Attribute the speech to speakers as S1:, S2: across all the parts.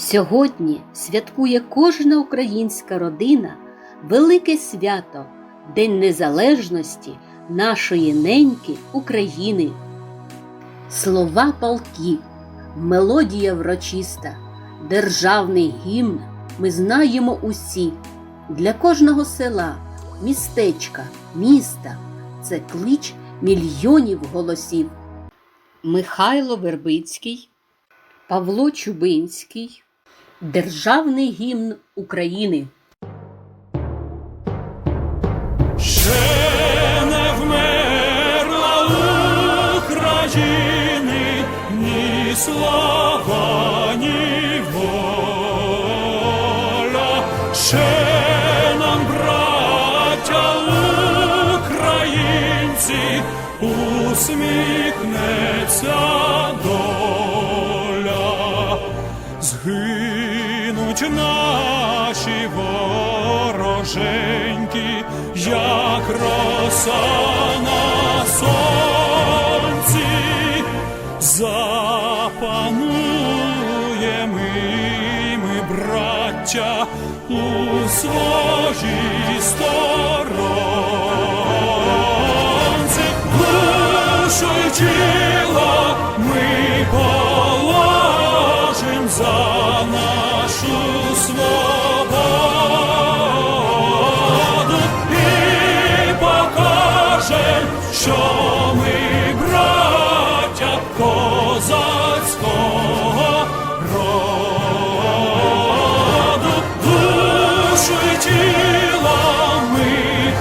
S1: Сьогодні святкує кожна українська родина велике свято День Незалежності нашої неньки України. Слова палки, мелодія врочиста, державний гімн ми знаємо усі. Для кожного села, містечка, міста це клич мільйонів голосів. Михайло Вербицький, Павло Чубинський, Державний гімн України.
S2: Ще не вмерла України ні слава, ні воля. Ще нам, браття українці, усміхнеться доля. Згинуть наші вороженьки, як роса на сонці, запануємо ми, браття, у своїй сторонці, душу й тіло ми положим за нашу свободу і покажем, що ми браття козацького душу тіло ми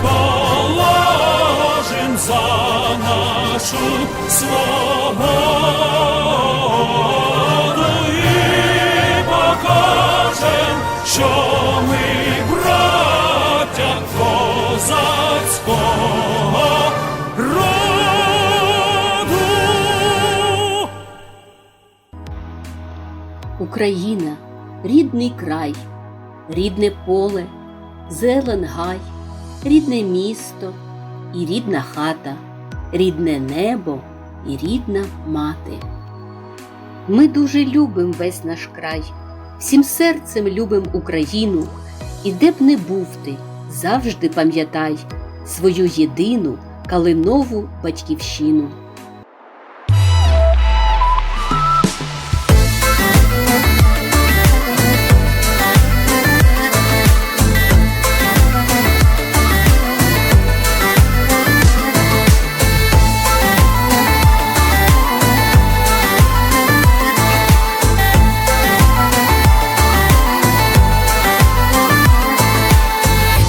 S2: положим за нашу свободу козацького роду.
S1: Україна, рідний край, рідне поле, зелен гай, рідне місто і рідна хата, рідне небо і рідна мати. Ми дуже любим весь наш край, всім серцем любим Україну, і де б не був ти, завжди пам'ятай свою єдину калинову батьківщину.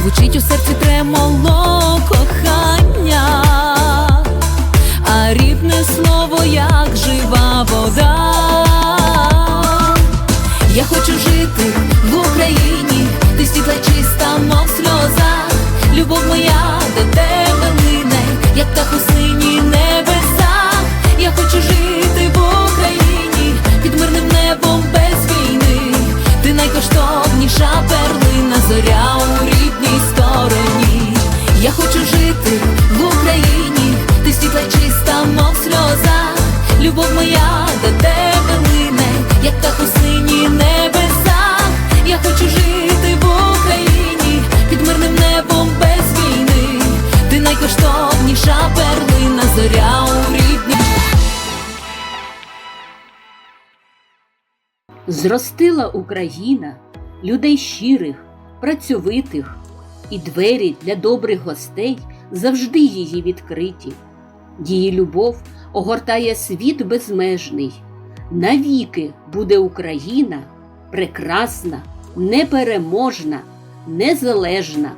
S3: Звучить у серці тремоло жити в Україні, ти світла чиста, мов сльоза. Любов моя до тебе лине, як птах у сині небеса. Я хочу жити в Україні під мирним небом без війни. Ти найкоштовніша перлина, зоря у рідній.
S1: Зростила Україна людей щирих, працьовитих, і двері для добрих гостей завжди її відкриті. Її любов огортає світ безмежний. Навіки буде Україна прекрасна, непереможна, незалежна.